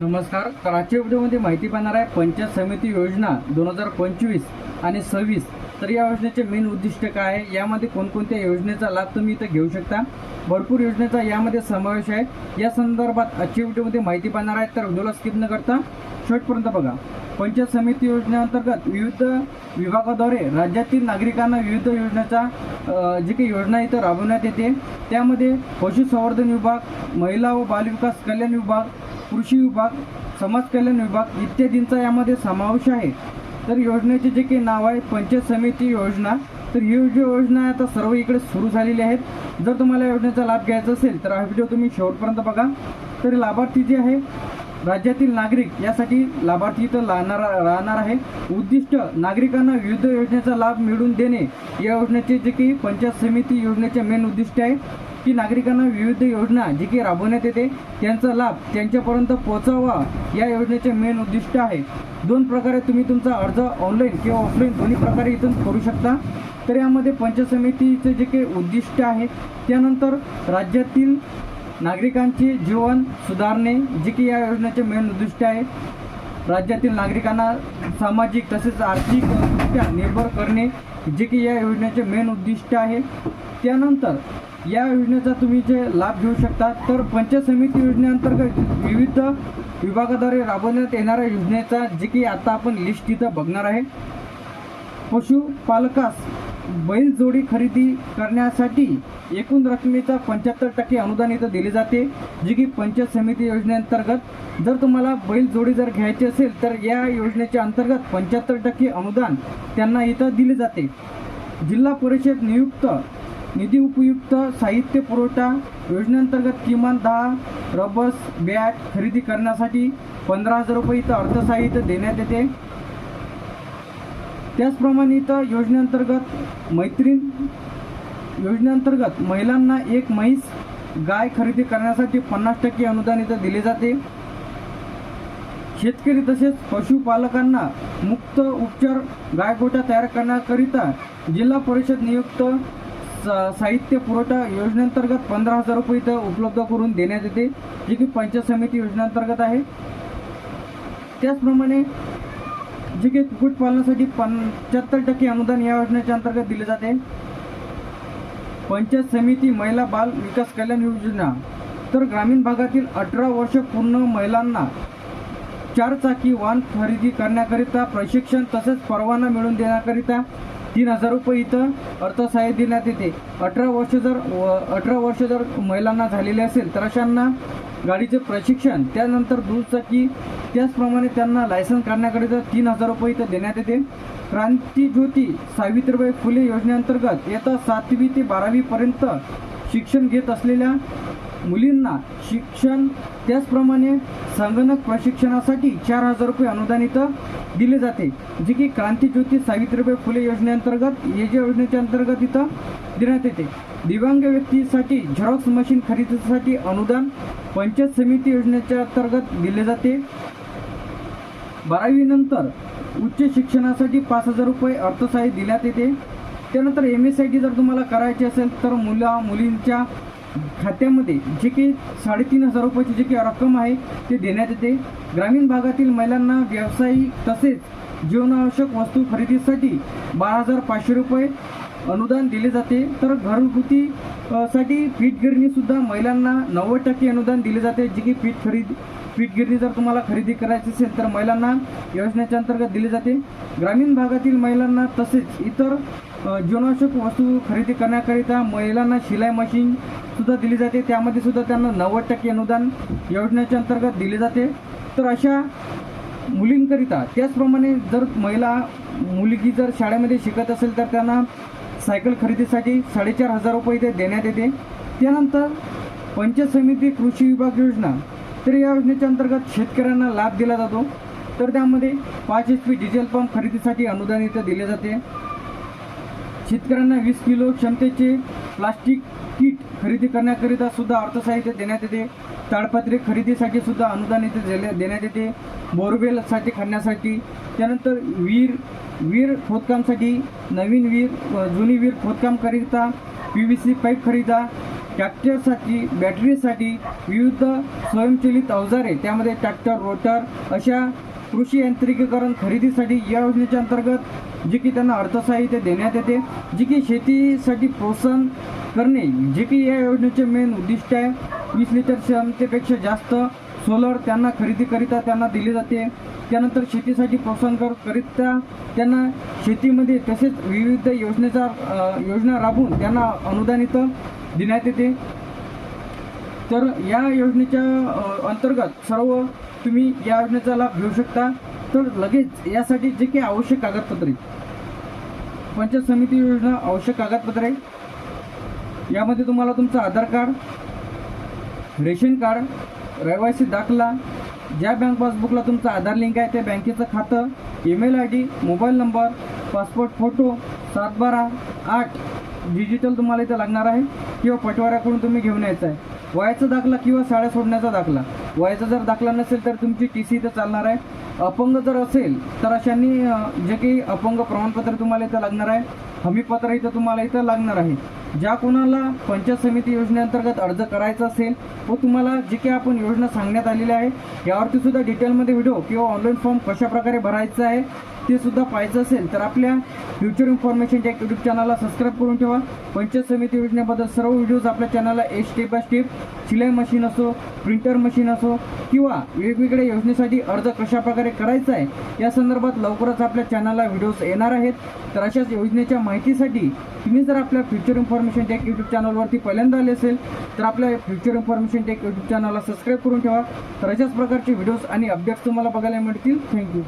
नमस्कार. तर आजच्या व्हिडिओमध्ये माहिती पाहणार आहे पंचायत समिती योजना दोन हजार पंचवीस आणि सव्वीस. तर या योजनेचे मेन उद्दिष्ट काय आहे? यामध्ये कोणकोणत्या योजनेचा लाभ तुम्ही इथं घेऊ शकता? भरपूर योजनेचा यामध्ये समावेश आहे. या संदर्भात आजच्या व्हिडिओमध्ये माहिती पाहणार आहे तर व्हिडिओला स्किप न करता शेवटपर्यंत बघा. पंचायत समिती योजनेअंतर्गत विविध विभागाद्वारे राज्यातील नागरिकांना विविध योजनेचा जी काही योजना इथं राबवण्यात येते. त्यामध्ये पशुसंवर्धन विभाग महिला व बालविकास कल्याण विभाग कृषी विभाग समाज कल्याण विभाग इत्यादींचा यामध्ये समावेश आहे. तर योजनेचे जे काही नाव आहे पंचायत समिती योजना तर ही जी योजना आता सर्व इकडे सुरू झालेली आहेत. जर तुम्हाला योजनेचा लाभ घ्यायचा असेल तर हा व्हिडिओ तुम्ही शेवटपर्यंत बघा. तर लाभार्थी जे आहे राज्यातील नागरिक यासाठी लाभार्थी इथं राहणार राहणार आहे. उद्दिष्ट नागरिकांना विविध योजनेचा लाभ मिळवून देणे या योजनेचे जे काही पंचायत समिती योजनेचे मेन उद्दिष्ट आहे. की नागरिकांना विविध योजना जी काही राबवण्यात येते त्यांचा लाभ त्यांच्यापर्यंत पोहोचावा या योजनेचे मेन उद्दिष्ट आहे. दोन प्रकारे तुम्ही तुमचा अर्ज ऑनलाईन किंवा ऑफलाईन दोन्ही प्रकारे इथून करू शकता. तर यामध्ये पंचायत समितीचे जे काही उद्दिष्ट आहे त्यानंतर राज्यातील नागरिकांचे जीवन सुधारणे जे की या योजनेचे मेन उद्दिष्ट आहे. राज्यातील नागरिकांना सामाजिक तसेच आर्थिकदृष्ट्या निर्भर करणे जे की या योजनेचे मेन उद्दिष्ट आहे. त्यानंतर या योजनेचा तुम्ही जे लाभ घेऊ शकता तर पंचायत समिती योजनेअंतर्गत विविध विभागाद्वारे राबवण्यात येणाऱ्या योजनेचा जे की आता आपण लिस्ट इथं बघणार आहे. पशुपालकास बैल जोडी खरेदी करण्यासाठी एकूण रकमेचा पंच्याहत्तर टक्के अनुदान इथं दिले जाते. जे की पंचायत समिती योजनेअंतर्गत जर तुम्हाला बैल जोडी जर घ्यायची असेल तर या योजनेच्या अंतर्गत पंच्याहत्तर टक्के अनुदान त्यांना इथं दिले जाते. जिल्हा परिषद नियुक्त निधी उपयुक्त साहित्य पुरवठा योजनेअंतर्गत किमान दहा रबस बॅट खरेदी करण्यासाठी पंधरा हजार रुपये इथं अर्थसाहित्य देण्यात येते. त्याचप्रमाणे इथं योजनेअंतर्गत मैत्रीण योजनेअंतर्गत महिलांना एक म्हैस गाय खरेदी करण्यासाठी पन्नास टक्के अनुदान इथं दिले जाते. शेतकरी तसेच पशुपालकांना मुक्त उपचार गायगोटा तयार करण्याकरिता जिल्हा परिषद नियुक्त साहित्य पुरवठा योजनेअंतर्गत पंधरा हजार रुपये इथं उपलब्ध करून देण्यात येते जे की पंचायत समिती योजनेअंतर्गत आहे. त्याचप्रमाणे जे की कुक्कुटपालनासाठी पंच्याहत्तर टक्के अनुदान या योजनेच्या अंतर्गत दिले जाते. पंचायत समिती महिला बाल विकास कल्याण योजना. तर ग्रामीण भागातील अठरा वर्ष पूर्ण महिलांना चारचाकी वाहन खरेदी करण्याकरिता प्रशिक्षण तसेच परवाना मिळवून देण्याकरिता तीन हजार रुपये इथं अर्थसहाय्य देण्यात येते. अठरा वर्ष जर व- अठरा वर्ष जर महिलांना झालेले असेल तर अशांना गाडीचे प्रशिक्षण त्यानंतर दुचाकी त्याचप्रमाणे त्यांना लायसन्स काढण्याकरिता तीन हजार रुपये इथं देण्यात येते. क्रांती ज्योती सावित्रीबाई फुले योजनेअंतर्गत येत्या सातवी ते बारावीपर्यंत शिक्षण घेत असलेल्या मुलींना शिक्षण त्याचप्रमाणे संगणक प्रशिक्षणासाठी चार हजार रुपये अनुदान इथं दिले जाते जे की क्रांती ज्योती सावित्रीबाई फुले योजनेअंतर्गत ये जे योजनेच्या अंतर्गत इथं देण्यात येते. दिव्यांग व्यक्तीसाठी झेरॉक्स मशीन खरेदीसाठी अनुदान पंचायत समिती योजनेच्या अंतर्गत दिले जाते. बारावीनंतर उच्च शिक्षणासाठी पाच हजार रुपये अर्थसहाय्य देण्यात येते त्यानंतर एम एस आय टी जर तुम्हाला करायची असेल तर मुला मुलींच्या खात्यामध्ये जे काही साडेतीन हजार रुपयाची जी काही रक्कम आहे ते देण्यात येते. ग्रामीण भागातील महिलांना व्यावसायिक तसेच जीवनावश्यक वस्तू खरेदीसाठी बारा हजार पाचशे रुपये अनुदान दिले जाते. तर घरगुती साठी पीठ गिरणीसुद्धा महिलांना नव्वद टक्के अनुदान दिले जाते. जे की पीठ खरेदी पीठ गिरणी जर तुम्हाला खरेदी करायची असेल तर महिलांना योजनेच्या अंतर्गत दिले जाते. ग्रामीण भागातील महिलांना तसेच इतर जीवनावश्यक वस्तू खरेदी करण्याकरिता महिलांना शिलाई मशीन सुद्धा दिली जाते. त्यामध्ये सुद्धा त्यांना नव्वद टक्के अनुदान योजनेच्या अंतर्गत दिले जाते. तर अशा मुलींकरिता त्याचप्रमाणे जर महिला मुलगी जर शाळेमध्ये शिकत असेल तर त्यांना सायकल खरेदीसाठी साडेचार हजार रुपये इथे देण्यात येते. त्यानंतर पंचायत समिती कृषी विभाग योजना तर या योजनेच्या अंतर्गत शेतकऱ्यांना लाभ दिला जातो. तर त्यामध्ये पाच एच पी डिझेल पंप खरेदीसाठी अनुदान इथं दिले जाते. शेतकऱ्यांना वीस किलो क्षमतेचे प्लास्टिक किट खरेदी करण्याकरिता सुद्धा अर्थसाहित्य देण्यात येते. ताडपत्रे खरेदीसाठी सुद्धा अनुदान इथे देण्यात येते. बोरवेलसाठी खणण्यासाठी. त्यानंतर वीर वीर खोदकामसाठी नवीन वीर जुनी वीर खोदकामकरिता पी व्ही सी पाईप खरेदा. ट्रॅक्टरसाठी बॅटरीसाठी विविध स्वयंचलित अवजारे त्यामध्ये ट्रॅक्टर रोटर अशा कृषी यांत्रिकीकरण खरेदीसाठी या योजनेच्या अंतर्गत जे की त्यांना अर्थसाहित्य देण्यात येते जे की शेतीसाठी प्रोत्साहन करणे जे की या योजनेचे मेन उद्दिष्ट आहे. वीस लिटर क्षमतेपेक्षा जास्त सोलर त्यांना खरेदीकरिता त्यांना दिली जाते. त्यानंतर शेतीसाठी प्रोत्साहन करिता त्यांना शेतीमध्ये तसेच विविध योजनेचा योजना राबवून त्यांना अनुदानित देण्यात येते. तर या योजनेच्या अंतर्गत सर्व तुम्ही या योजनेचा लाभ घेऊ शकता. तर लगेच यासाठी जे काही आवश्यक कागदपत्रे. पंचायत समिती योजना आवश्यक कागदपत्रे. यामध्ये तुम्हाला तुमचं आधार कार्ड रेशन कार्ड रहिवासी दाखला ज्या बँक पासबुकला तुमचं आधार लिंक आहे त्या बँकेचं खातं email I D mobile number passport photo सात बारा आठ डिजिटल तुम्हाला इथं लागणार आहे. किंवा पटवाऱ्याकडून तुम्ही घेऊन यायचं आहे. वयाचा दाखला किंवा शाळा सोडण्याचा दाखला? वयाचा जर दाखला नसेल तर तुमची टी सी इथं चालणार आहे. अपंग जर असेल तर अशांनी जे काही अपंग प्रमाणपत्र तुम्हाला इथं लागणार आहे हमीपत्र इथं तुम्हाला इथं लागणार आहे. ज्या कोणाला पंचायत समिती योजनेअंतर्गत अर्ज करायचा असेल व तुम्हाला जे काही आपण योजना सांगण्यात आलेली आहे यावरती सुद्धा डिटेलमध्ये व्हिडिओ किंवा ऑनलाईन फॉर्म कशाप्रकारे भरायचा आहे ते सुद्धा पाहायचं असेल तर आपल्या फ्युचर इन्फॉर्मेशनच्या यूट्यूब चॅनलला सबस्क्राईब करून ठेवा. पंचायत समिती योजनेबद्दल सर्व व्हिडिओज आपल्या चॅनलला एक स्टेप बाय स्टेप शिलाई मशीन असो प्रिंटर मशीन असो किंवा वेगवेगळ्या योजनेसाठी अर्ज कशा प्रकारे करायचा आहे या संदर्भात लवकरच आपल्या चॅनलला व्हिडिओज येणार आहेत. तर अशाच योजनेच्या माहितीसाठी तुम्ही जर आपल्या फ्युचर इन्फॉर्मेशन टेक यूट्यूब चॅनलवरती पहिल्यांदा आले असेल तर आपल्या फ्युचर इन्फॉर्मेशन टेक यूट्यूब चॅनलला सबस्क्राईब करून ठेवा. तर अशाच प्रकारचे व्हिडिओज आणि अपडेट्स तुम्हाला बघायला मिळतील. थँक्यू